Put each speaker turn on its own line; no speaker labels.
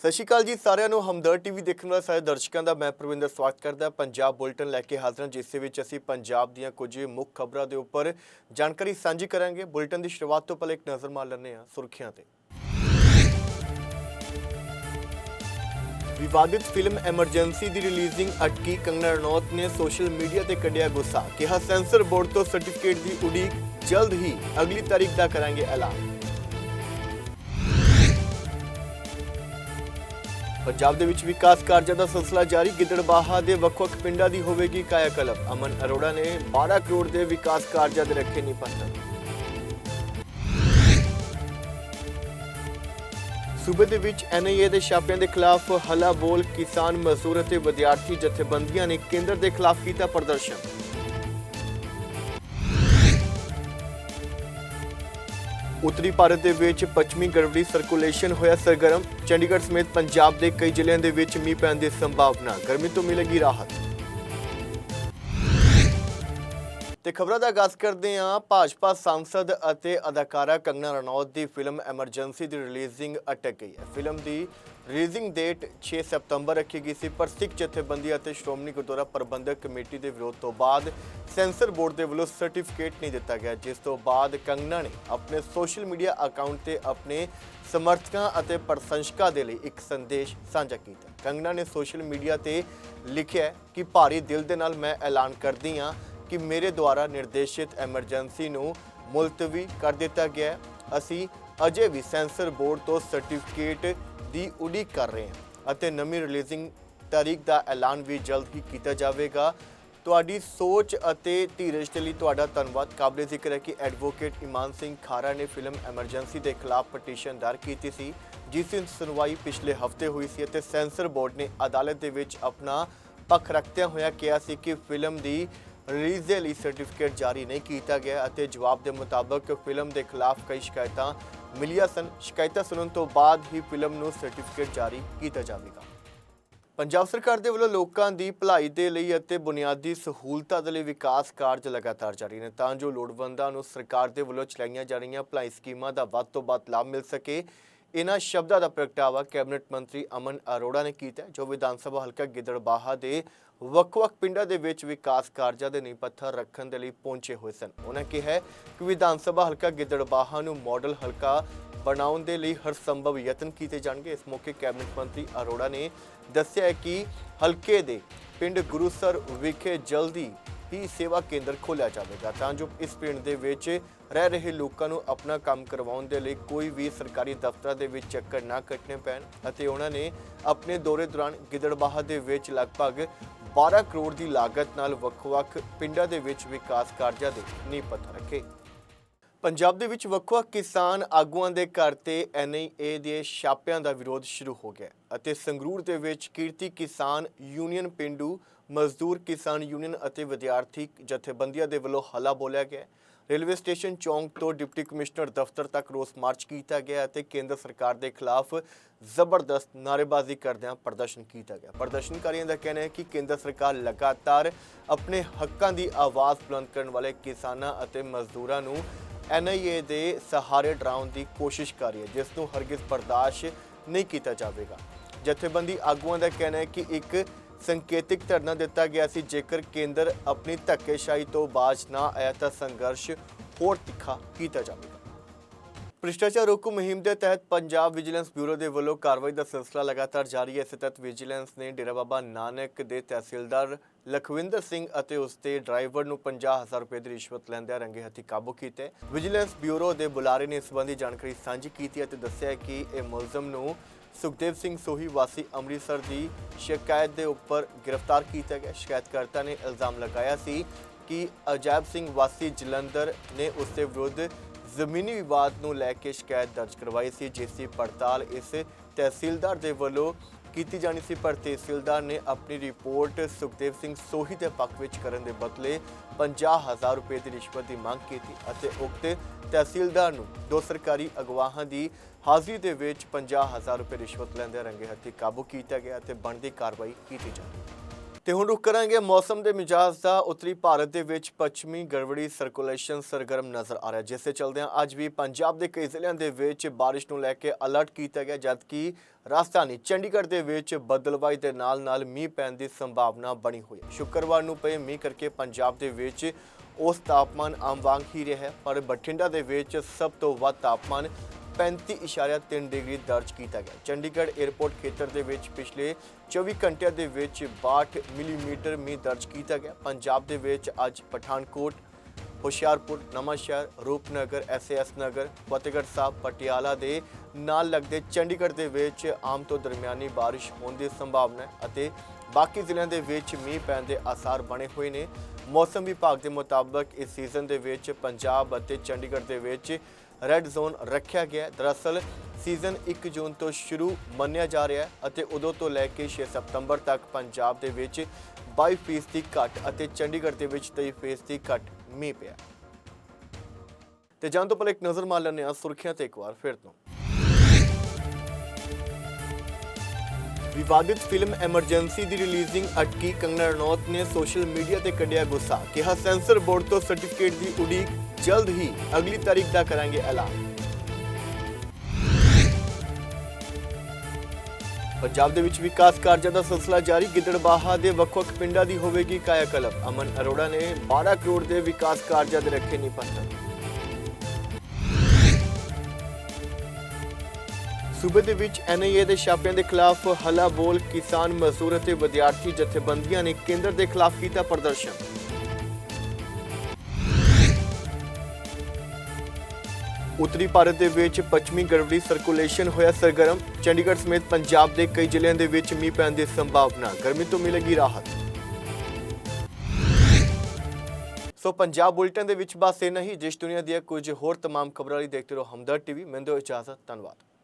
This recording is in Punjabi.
ਸਤਿ ਸ਼੍ਰੀ ਅਕਾਲ ਜੀ, ਸਾਰਿਆਂ ਨੂੰ ਹਮਦਰ ਟੀਵੀ ਦੇਖਣ ਵਾਲੇ ਸਾਰੇ ਦਰਸ਼ਕਾਂ ਦਾ ਮੈਂ ਪ੍ਰਵਿੰਦਰ ਸਵਾਗਤ ਕਰਦਾ ਪੰਜਾਬ ਬੁਲਟਨ ਲੈ ਕੇ ਹਾਜ਼ਰ ਹਾਂ, ਜਿਸ ਦੇ ਵਿੱਚ ਅਸੀਂ ਪੰਜਾਬ ਦੀਆਂ ਕੁਝ ਮੁੱਖ ਖਬਰਾਂ ਦੇ ਉੱਪਰ ਜਾਣਕਾਰੀ ਸਾਂਝੀ ਕਰਾਂਗੇ। ਬੁਲਟਨ ਦੀ ਸ਼ੁਰੂਆਤ ਤੋਂ ਪਹਿਲਾਂ ਇੱਕ ਨਜ਼ਰ ਮਾਰ ਲੈਂਦੇ ਹਾਂ ਸੁਰਖੀਆਂ ਤੇ। ਵਿਵਾਦਿਤ ਫਿਲਮ ਐਮਰਜੈਂਸੀ ਦੀ ਰਿਲੀਜ਼ਿੰਗ ਅਟਕੀ, ਕੰਗਨਾ ਰਣੌਤ ਨੇ ਸੋਸ਼ਲ ਮੀਡੀਆ ਤੇ ਕੱਢਿਆ ਗੁੱਸਾ, ਕਿਹਾ ਸੈਂਸਰ ਬੋਰਡ ਤੋਂ ਸਰਟੀਫਿਕੇਟ ਦੀ ਉਡੀਕ ਜਲਦ ਹੀ, ਅਗਲੀ ਤਾਰੀਖ ਦਾ ਕਰਾਂਗੇ ਐਲਾਨ। ਪੰਜਾਬ ਦੇ ਵਿੱਚ ਵਿਕਾਸ ਕਾਰਜਾਂ ਦਾ ਸਿਲਸਿਲਾ ਜਾਰੀ। ਗਿੱਦੜਬਾਹਾ ਦੇ ਵੱਖ-ਵੱਖ ਪਿੰਡਾਂ ਦੀ ਹੋਵੇਗੀ ਕਾਇਆਕਲਪ। ਅਮਨ ਅਰੋੜਾ ਨੇ 12 ਕਰੋੜ ਦੇ ਵਿਕਾਸ ਕਾਰਜਾਂ ਦੇ ਰੱਖੇ ਨਹੀਂ ਪੱਤਰ ਸੂਬੇ ਦੇ ਵਿੱਚ ਐਨਆਈਏ ਦੇ ਛਾਪਿਆਂ ਦੇ ਖਿਲਾਫ ਹੱਲਾ ਬੋਲ ਕਿਸਾਨ ਮਜ਼ਦੂਰ ਅਤੇ ਵਿਦਿਆਰਥੀ ਜਥੇਬੰਦੀਆਂ ਨੇ ਕੇਂਦਰ ਦੇ ਖਿਲਾਫ ਕੀਤਾ ਪ੍ਰਦਰਸ਼ਨ। ਉੱਤਰੀ ਭਾਰਤ ਦੇ ਵਿੱਚ ਪੱਛਮੀ ਗੜਬੜੀ ਸਰਕੂਲੇਸ਼ਨ ਹੋਇਆ ਸਰਗਰਮ। ਚੰਡੀਗੜ੍ਹ ਸਮੇਤ ਪੰਜਾਬ ਦੇ ਕਈ ਜ਼ਿਲ੍ਹਿਆਂ ਦੇ ਵਿੱਚ ਮੀਂਹ ਪੈਣ ਦੀ ਸੰਭਾਵਨਾ। ਗਰਮੀ ਤੋਂ ਮਿਲੇਗੀ ਰਾਹਤ। ਤੇ ਖਬਰਾਂ ਦਾ ਆਗਾਜ਼ ਕਰਦੇ ਹਾਂ, ਭਾਜਪਾ ਸਾਂਸਦ ਅਤੇ ਅਦਾਕਾਰਾ ਕੰਗਨਾ ਰਣੌਤ ਦੀ ਫਿਲਮ ਐਮਰਜੈਂਸੀ ਦੀ ਰਿਲੀਜ਼ਿੰਗ ਅਟਕ ਗਈ ਹੈ। ਫਿਲਮ ਦੀ ਰਿਲੀਜ਼ਿੰਗ ਡੇਟ 6 ਸਤੰਬਰ ਰੱਖੀ ਗਈ ਸੀ, ਪਰ ਸਿੱਖ ਜਥੇਬੰਦੀ ਅਤੇ ਸ਼੍ਰੋਮਣੀ ਗੁਰਦੁਆਰਾ ਪ੍ਰਬੰਧਕ ਕਮੇਟੀ ਦੇ ਵਿਰੋਧ ਤੋਂ ਬਾਅਦ ਸੈਂਸਰ ਬੋਰਡ ਦੇ ਵੱਲੋਂ ਸਰਟੀਫਿਕੇਟ ਨਹੀਂ ਦਿੱਤਾ ਗਿਆ, ਜਿਸ ਤੋਂ ਬਾਅਦ ਕੰਗਨਾ ਨੇ ਆਪਣੇ ਸੋਸ਼ਲ ਮੀਡੀਆ ਅਕਾਊਂਟ ਤੇ ਆਪਣੇ ਸਮਰਥਕਾਂ ਅਤੇ ਪ੍ਰਸ਼ੰਸਕਾਂ ਦੇ ਲਈ ਇੱਕ ਸੰਦੇਸ਼ ਸਾਂਝਾ ਕੀਤਾ। ਕੰਗਨਾ ਨੇ ਸੋਸ਼ਲ ਮੀਡੀਆ ਤੇ ਲਿਖਿਆ ਕਿ ਭਾਰੀ ਦਿਲ ਦੇ ਨਾਲ ਮੈਂ ਐਲਾਨ ਕਰਦੀ ਹਾਂ ਕਿ ਮੇਰੇ ਦੁਆਰਾ ਨਿਰਦੇਸ਼ਿਤ ਐਮਰਜੈਂਸੀ ਨੂੰ ਮੁਲਤਵੀ ਕਰ ਦਿੱਤਾ ਗਿਆ ਹੈ। ਅਸੀਂ ਅਜੇ ਵੀ ਸੈਂਸਰ ਬੋਰਡ ਤੋਂ ਸਰਟੀਫਿਕੇਟ ਦੀ ਉਡੀਕ ਕਰ ਰਹੇ ਹਾਂ ਅਤੇ ਨਵੀਂ ਰਿਲੀਜ਼ਿੰਗ ਤਾਰੀਖ ਦਾ ਐਲਾਨ ਵੀ ਜਲਦ ਹੀ ਕੀਤਾ ਜਾਵੇਗਾ। ਤੁਹਾਡੀ ਸੋਚ ਅਤੇ ਧੀਰਜ ਦੇ ਲਈ ਤੁਹਾਡਾ ਧੰਨਵਾਦ। ਕਾਬਲੇ ਜ਼ਿਕਰ ਹੈ ਕਿ ਐਡਵੋਕੇਟ ਇਮਾਨ ਸਿੰਘ ਖਾਰਾ ਨੇ ਫਿਲਮ ਐਮਰਜੈਂਸੀ ਦੇ ਖਿਲਾਫ ਪਟੀਸ਼ਨ ਦਾਇਰ ਕੀਤੀ ਸੀ, ਜਿਸ ਦੀ ਸੁਣਵਾਈ ਪਿਛਲੇ ਹਫ਼ਤੇ ਹੋਈ ਸੀ ਅਤੇ ਸੈਂਸਰ ਬੋਰਡ ਨੇ ਅਦਾਲਤ ਦੇ ਵਿੱਚ ਆਪਣਾ ਪੱਖ ਰੱਖਦਿਆਂ ਹੋਇਆ ਕਿਹਾ ਸੀ ਕਿ ਫਿਲਮ ਦੀ ਰਿਲੀਜ਼ ਦੇ ਲਈ ਸਰਟੀਫਿਕੇਟ ਜਾਰੀ ਨਹੀਂ ਕੀਤਾ ਗਿਆ ਅਤੇ ਜਵਾਬ ਦੇ ਮੁਤਾਬਕ ਫਿਲਮ ਦੇ ਖਿਲਾਫ ਕਈ ਸ਼ਿਕਾਇਤਾਂ ਮਿਲੀਆਂ ਸਨ। ਸ਼ਿਕਾਇਤਾਂ ਸੁਣਨ ਤੋਂ ਬਾਅਦ ਹੀ ਫਿਲਮ ਨੂੰ ਸਰਟੀਫਿਕੇਟ ਜਾਰੀ ਕੀਤਾ ਜਾਵੇਗਾ। ਪੰਜਾਬ ਸਰਕਾਰ ਦੇ ਵੱਲੋਂ ਲੋਕਾਂ ਦੀ ਭਲਾਈ ਦੇ ਲਈ ਅਤੇ ਬੁਨਿਆਦੀ ਸਹੂਲਤਾਂ ਦੇ ਲਈ ਵਿਕਾਸ ਕਾਰਜ ਲਗਾਤਾਰ ਜਾਰੀ ਨੇ, ਤਾਂ ਜੋ ਲੋੜਵੰਦਾਂ ਨੂੰ ਸਰਕਾਰ ਦੇ ਵੱਲੋਂ ਚਲਾਈਆਂ ਜਾ ਰਹੀਆਂ ਭਲਾਈ ਸਕੀਮਾਂ ਦਾ ਵੱਧ ਤੋਂ ਵੱਧ ਲਾਭ ਮਿਲ ਸਕੇ। ਇਹਨਾਂ ਸ਼ਬਦਾਂ ਦਾ ਪ੍ਰਗਟਾਵਾ ਕੈਬਨਿਟ ਮੰਤਰੀ ਅਮਨ ਅਰੋੜਾ ਨੇ ਕੀਤਾ ਜੋ ਵਿਧਾਨ ਸਭਾ ਹਲਕਾ ਗਿੱਦੜਬਾਹਾ ਦੇ ਵੱਖ-ਵੱਖ ਪਿੰਡਾਂ ਦੇ ਵਿੱਚ ਵਿਕਾਸ ਕਾਰਜਾਂ ਦੇ ਨੀਂਹ ਪੱਥਰ ਰੱਖਣ ਦੇ ਲਈ ਪਹੁੰਚੇ ਹੋਏ ਸਨ। ਉਹਨਾਂ ਕਿਹਾ ਕਿ ਵਿਧਾਨ ਸਭਾ ਹਲਕਾ ਗਿੱਦੜਬਾਹਾ ਨੂੰ ਮਾਡਲ ਹਲਕਾ ਬਣਾਉਣ ਦੇ ਲਈ ਹਰ ਸੰਭਵ ਯਤਨ ਕੀਤੇ ਜਾਣਗੇ। ਇਸ ਮੌਕੇ ਕੈਬਨਿਟ ਮੰਤਰੀ ਅਰੋੜਾ ਨੇ ਦੱਸਿਆ ਕਿ ਹਲਕੇ ਦੇ ਪਿੰਡ ਗੁਰੂਸਰ ਵਿਖੇ ਜਲਦੀ ਹੀ ਸੇਵਾ ਕੇਂਦਰ ਖੋਲ੍ਹਿਆ ਜਾਵੇਗਾ ਤਾਂ ਜੋ ਇਸ ਪਿੰਡ ਦੇ ਵਿੱਚ ਰਹਿ ਰਹੇ ਲੋਕਾਂ ਨੂੰ ਆਪਣਾ ਕੰਮ ਕਰਵਾਉਣ ਦੇ ਲਈ ਕੋਈ ਵੀ ਸਰਕਾਰੀ ਦਫ਼ਤਰਾਂ ਦੇ ਵਿੱਚ ਚੱਕਰ ਨਾ ਕੱਟਣੇ ਪੈਣ ਅਤੇ ਉਹਨਾਂ ਨੇ ਆਪਣੇ ਦੌਰੇ ਦੌਰਾਨ ਗਿੱਦੜਬਾਹਾ ਦੇ ਵਿੱਚ ਲਗਭਗ 12 ਕਰੋੜ ਦੀ ਲਾਗਤ ਨਾਲ ਵੱਖ-ਵੱਖ ਪਿੰਡਾਂ ਦੇ ਵਿੱਚ ਵਿਕਾਸ ਕਾਰਜਾਂ ਦੇ ਨੀਂਹ ਪੱਥਰ ਰੱਖੇ। ਪੰਜਾਬ ਦੇ ਵਿੱਚ ਵੱਖ-ਵੱਖ ਕਿਸਾਨ ਆਗੂਆਂ ਦੇ ਘਰ ਤੇ ਐਨਆਈਏ ਦੇ ਛਾਪਿਆਂ ਦਾ ਵਿਰੋਧ ਸ਼ੁਰੂ ਹੋ ਗਿਆ ਅਤੇ ਸੰਗਰੂਰ ਦੇ ਵਿੱਚ ਕੀਰਤੀ ਕਿਸਾਨ ਯੂਨੀਅਨ ਪਿੰਡੂ, ਮਜ਼ਦੂਰ ਕਿਸਾਨ ਯੂਨੀਅਨ ਅਤੇ ਵਿਦਿਆਰਥੀ ਜਥੇਬੰਦੀਆਂ ਦੇ ਵੱਲੋਂ ਹੱਲਾ ਬੋਲਿਆ ਗਿਆ। ਰੇਲਵੇ ਸਟੇਸ਼ਨ ਚੌਂਕ ਤੋਂ ਡਿਪਟੀ ਕਮਿਸ਼ਨਰ ਦਫ਼ਤਰ ਤੱਕ ਰੋਸ ਮਾਰਚ ਕੀਤਾ ਗਿਆ ਅਤੇ ਕੇਂਦਰ ਸਰਕਾਰ ਦੇ ਖਿਲਾਫ ਜ਼ਬਰਦਸਤ ਨਾਅਰੇਬਾਜ਼ੀ ਕਰਦਿਆਂ ਪ੍ਰਦਰਸ਼ਨ ਕੀਤਾ ਗਿਆ। ਪ੍ਰਦਰਸ਼ਨਕਾਰੀਆਂ ਦਾ ਕਹਿਣਾ ਹੈ ਕਿ ਕੇਂਦਰ ਸਰਕਾਰ ਲਗਾਤਾਰ ਆਪਣੇ ਹੱਕਾਂ ਦੀ ਆਵਾਜ਼ ਬੁਲੰਦ ਕਰਨ ਵਾਲੇ ਕਿਸਾਨਾਂ ਅਤੇ ਮਜ਼ਦੂਰਾਂ ਨੂੰ ਐਨਆਈਏ ਦੇ ਸਹਾਰੇ ਡਰਾਉਣ ਦੀ ਕੋਸ਼ਿਸ਼ ਕਰ ਰਹੀ ਹੈ, ਜਿਸ ਨੂੰ ਹਰਗਿਜ਼ ਬਰਦਾਸ਼ਤ ਨਹੀਂ ਕੀਤਾ ਜਾਵੇਗਾ। ਜਥੇਬੰਦੀ ਆਗੂਆਂ ਦਾ ਕਹਿਣਾ ਹੈ ਕਿ ਇੱਕ ਸੰਕੇਤਿਕ ਧਰਨਾ ਦਿੱਤਾ ਗਿਆ ਸੀ, ਜੇਕਰ ਕੇਂਦਰ ਆਪਣੀ ਧੱਕੇਸ਼ਾਹੀ ਤੋਂ ਬਾਜ ਨਾ ਆਇਆ ਤਾਂ ਸੰਘਰਸ਼ ਹੋਰ ਤਿੱਖਾ ਕੀਤਾ ਜਾਵੇਗਾ। ਭ੍ਰਿਸ਼ਟਾਚਾਰ ਰੋਕੂ ਮੁਹਿੰਮ ਦੇ ਤਹਿਤ ਪੰਜਾਬ ਵਿਜੀਲੈਂਸ ਬਿਊਰੋ ਦੇ ਵੱਲੋਂ ਕਾਰਵਾਈ ਦਾ ਸਿਲਸਿਲਾ ਲਗਾਤਾਰ ਜਾਰੀ ਹੈ। ਇਸੇ ਤਹਿਤ ਵਿਜੀਲੈਂਸ ਨੇ ਡੇਰਾ ਬਾਬਾ ਨਾਨਕ ਦੇ ਤਹਿਸੀਲਦਾਰ ਲਖਵਿੰਦਰ ਸਿੰਘ ਅਤੇ ਉਸ ਦੇ ਡਰਾਈਵਰ ਨੂੰ 50000 ਰੁਪਏ ਦੀ ਰਿਸ਼ਵਤ ਲੈਂਦਿਆਂ ਰੰਗੇ ਹੱਥੀ ਕਾਬੂ ਕੀਤੇ। ਵਿਜੀਲੈਂਸ ਬਿਊਰੋ ਦੇ ਬੁਲਾਰੇ ਨੇ ਇਸ ਸੰਬੰਧੀ ਜਾਣਕਾਰੀ ਸਾਂਝੀ ਕੀਤੀ ਅਤੇ ਦੱਸਿਆ ਕਿ ਇਹ ਮੁਲਜ਼ਮ ਨੂੰ ਸੁਖਦੇਵ ਸਿੰਘ ਸੋਹੀ ਵਾਸੀ ਅੰਮ੍ਰਿਤਸਰ ਦੀ ਸ਼ਿਕਾਇਤ ਦੇ ਉੱਪਰ ਗ੍ਰਿਫਤਾਰ ਕੀਤਾ ਗਿਆ। ਸ਼ਿਕਾਇਤਕਰਤਾ ਨੇ ਇਲਜ਼ਾਮ ਲਗਾਇਆ ਸੀ ਕਿ ਅਜੈਬ ਸਿੰਘ ਵਾਸੀ ਜਲੰਧਰ ਨੇ ਉਸ ਦੇ ਵਿਰੁੱਧ ਜ਼ਮੀਨੀ ਵਿਵਾਦ ਨੂੰ ਲੈ ਕੇ ਸ਼ਿਕਾਇਤ ਦਰਜ ਕਰਵਾਈ ਸੀ, ਜਿਸ ਦੀ ਪੜਤਾਲ ਇਸ ਤਹਿਸੀਲਦਾਰ ਦੇ ਵੱਲੋਂ ਕੀਤੀ ਜਾਣੀ ਸੀ, ਪਰ ਤਹਿਸੀਲਦਾਰ ਨੇ ਆਪਣੀ ਰਿਪੋਰਟ ਸੁਖਦੇਵ ਸਿੰਘ ਸੋਹੀ ਦੇ ਪੱਖ ਵਿੱਚ ਕਰਨ ਦੇ ਬਦਲੇ 50000 ਰੁਪਏ ਦੀ ਰਿਸ਼ਵਤ ਦੀ ਮੰਗ ਕੀਤੀ ਅਤੇ ਉਕਤ ਤਹਿਸੀਲਦਾਰ ਨੂੰ ਦੋ ਸਰਕਾਰੀ ਅਗਵਾਹਾਂ ਦੀ ਹਾਜ਼ਰੀ ਦੇ ਵਿੱਚ 50000 ਰੁਪਏ ਰਿਸ਼ਵਤ ਲੈਂਦੇ ਰੰਗੇ ਹੱਥੀ ਕਾਬੂ ਕੀਤਾ ਗਿਆ ਅਤੇ ਬਣਦੀ ਕਾਰਵਾਈ ਕੀਤੀ ਜਾਵੇ ਤੇ ਹੁਣ ਰੁਕ ਕਰਾਂਗੇ ਮੌਸਮ ਦੇ ਮਿਜਾਜ਼ ਦਾ। ਉੱਤਰੀ ਭਾਰਤ ਦੇ ਵਿੱਚ ਪੱਛਮੀ ਗੜਬੜੀ ਸਰਕੂਲੇਸ਼ਨ ਸਰਗਰਮ ਨਜ਼ਰ ਆ ਰਿਹਾ ਜਿਸ ਦੇ ਚਲਦਿਆਂ ਅੱਜ ਵੀ ਪੰਜਾਬ ਦੇ ਕਈ ਜ਼ਿਲ੍ਹਿਆਂ ਦੇ ਵਿੱਚ ਬਾਰਿਸ਼ ਨੂੰ ਲੈ ਕੇ ਅਲਰਟ ਕੀਤਾ ਗਿਆ, ਜਦਕਿ ਰਾਜਧਾਨੀ ਚੰਡੀਗੜ੍ਹ ਦੇ ਵਿੱਚ ਬੱਦਲਵਾਈ ਦੇ ਨਾਲ-ਨਾਲ ਮੀਂਹ ਪੈਣ ਦੀ ਸੰਭਾਵਨਾ ਬਣੀ ਹੋਈ ਹੈ। ਸ਼ੁੱਕਰਵਾਰ ਨੂੰ ਪਏ ਮੀਂਹ ਕਰਕੇ ਪੰਜਾਬ ਦੇ ਵਿੱਚ ਉਸ ਤਾਪਮਾਨ ਆਮ ਵਾਂਗ ਹੀ ਰਿਹਾ ਪਰ ਬਠਿੰਡਾ ਦੇ ਵਿੱਚ ਸਭ ਤੋਂ ਵੱਧ ਤਾਪਮਾਨ 35.3 ਡਿਗਰੀ ਦਰਜ ਕੀਤਾ ਗਿਆ। ਚੰਡੀਗੜ੍ਹ 에ਅਰਪੋਰਟ ਖੇਤਰ ਦੇ ਵਿੱਚ ਪਿਛਲੇ 24 ਘੰਟਿਆਂ ਦੇ ਵਿੱਚ 62 ਮਿਲੀਮੀਟਰ ਮੀਂਹ ਦਰਜ ਕੀਤਾ ਗਿਆ। ਪੰਜਾਬ ਦੇ ਵਿੱਚ ਅੱਜ ਪਠਾਨਕੋਟ, ਹੁਸ਼ਿਆਰਪੁਰ, ਨਵਾਂਸ਼ਹਿਰ, ਰੂਪਨਗਰ ਐਸਐਸ ਨਗਰ, ਫਤਿਹਗੜ੍ਹ ਸਾਹਿਬ, ਪਟਿਆਲਾ ਦੇ ਨਾਲ ਲੱਗਦੇ ਚੰਡੀਗੜ੍ਹ ਦੇ ਵਿੱਚ ਆਮ ਤੋਂ ਦਰਮਿਆਨੀ ਬਾਰਿਸ਼ ਹੋਣ ਦੀ ਸੰਭਾਵਨਾ ਹੈ ਅਤੇ ਬਾਕੀ ਜ਼ਿਲ੍ਹਿਆਂ ਦੇ ਵਿੱਚ ਮੀਂਹ ਪੈਣ ਦੇ ਆਸਾਰ ਬਣੇ ਹੋਏ ਨੇ। ਮੌਸਮ ਵਿਭਾਗ ਦੇ ਮੁਤਾਬਕ ਇਸ ਸੀਜ਼ਨ ਦੇ ਵਿੱਚ ਪੰਜਾਬ ਅਤੇ ਚੰਡੀਗੜ੍ਹ ਦੇ ਵਿੱਚ ਰੈੱਡ ਜ਼ੋਨ ਰੱਖਿਆ ਗਿਆ ਹੈ। ਦਰਅਸਲ ਸੀਜ਼ਨ 1 ਜੂਨ ਤੋਂ ਸ਼ੁਰੂ ਮੰਨਿਆ ਜਾ ਰਿਹਾ ਹੈ ਅਤੇ ਉਦੋਂ ਤੋਂ ਲੈ ਕੇ 6 ਸਤੰਬਰ ਤੱਕ ਪੰਜਾਬ ਦੇ ਵਿੱਚ 22% ਦੀ ਘਟ ਅਤੇ ਚੰਡੀਗੜ੍ਹ ਦੇ ਵਿੱਚ 23% ਦੀ ਘਟ ਮੀਂਹ ਪਿਆ ਤੇ ਜਾਣ ਤੋਂ ਪਹਿਲਾਂ ਇੱਕ ਨਜ਼ਰ ਮਾਰ ਲੈਂਦੇ ਹਾਂ ਸੁਰਖੀਆਂ ਤੇ ਇੱਕ ਵਾਰ ਫਿਰ ਤੋਂ। ਵਿਵਾਦਿਤ ਫਿਲਮ ਐਮਰਜੈਂਸੀ ਦੀ ਰਿਲੀਜ਼ਿੰਗ ਅਟਕੀ ਕੰਗਨਾ ਰਣੌਤ ਨੇ ਸੋਸ਼ਲ ਮੀਡੀਆ ਤੇ ਕੱਢਿਆ ਗੁੱਸਾ, ਕਿਹਾ ਸੈਂਸਰ ਬੋਰਡ ਤੋਂ ਸਰਟੀਫਿਕੇਟ ਦੀ ਉਡੀਕ ਜਲਦ ਹੀ ਅਗਲੀ ਤਾਰੀਖ ਦਾ ਕਰਾਂਗੇ ਐਲਾਨ। ਪੰਜਾਬ ਦੇ ਵਿੱਚ ਵਿਕਾਸ ਕਾਰਜਾਂ ਦਾ ਸਿਲਸਿਲਾ ਜਾਰੀ, ਗਿੱਦੜਬਾਹਾ ਦੇ ਵੱਖ-ਵੱਖ ਪਿੰਡਾਂ ਦੀ ਹੋਵੇਗੀ ਕਾਇਆ ਕਲਪ ਅਮਨ ਅਰੋੜਾ ਨੇ 12 ਕਰੋੜ ਦੇ ਵਿਕਾਸ ਕਾਰਜਾਂ ਦੇ ਰੱਖੇ ਨਿਪੰਤਰ ਸੂਬੇ ਦੇ ਵਿੱਚ ਐਨਆਈਏ ਦੇ ਛਾਪਿਆਂ ਦੇ ਖਿਲਾਫ ਹੱਲਾ ਬੋਲ ਕਿਸਾਨ ਮਜ਼ਦੂਰ ਅਤੇ ਵਿਦਿਆਰਥੀ ਜਥੇਬੰਦੀਆਂ ਨੇ ਕੇਂਦਰ ਦੇ ਖਿਲਾਫ ਕੀਤਾ ਪ੍ਰਦਰਸ਼ਨ ਉੱਤਰੀ ਭਾਰਤ ਦੇ ਵਿੱਚ ਪੱਛਮੀ ਗੜਬੜੀ ਸਰਕੂਲੇਸ਼ਨ ਹੋਇਆ ਸਰਗਰਮ ਚੰਡੀਗੜ੍ਹ ਸਮੇਤ ਪੰਜਾਬ ਦੇ ਕਈ ਜ਼ਿਲ੍ਹਿਆਂ ਦੇ ਵਿੱਚ ਮੀਂਹ ਪੈਣ ਦੀ ਸੰਭਾਵਨਾ ਗਰਮੀ ਤੋਂ ਮਿਲੇਗੀ ਰਾਹਤ ਸੋ ਪੰਜਾਬ ਬੁਲਟਨ ਦੇ ਵਿੱਚ ਬਸ ਇੰਨਾ ਹੀ ਜਿਸ ਦੁਨੀਆ ਦੀਆਂ ਕੁਝ ਹੋਰ तमाम ਖਬਰਾਂ ਲਈ ਦੇਖਦੇ ਰਹੋ ਹਮਦਰ ਟੀਵੀ ਮੈਨੂੰ ਦਿਓ ਇਜਾਜ਼ਤ ਧੰਨਵਾਦ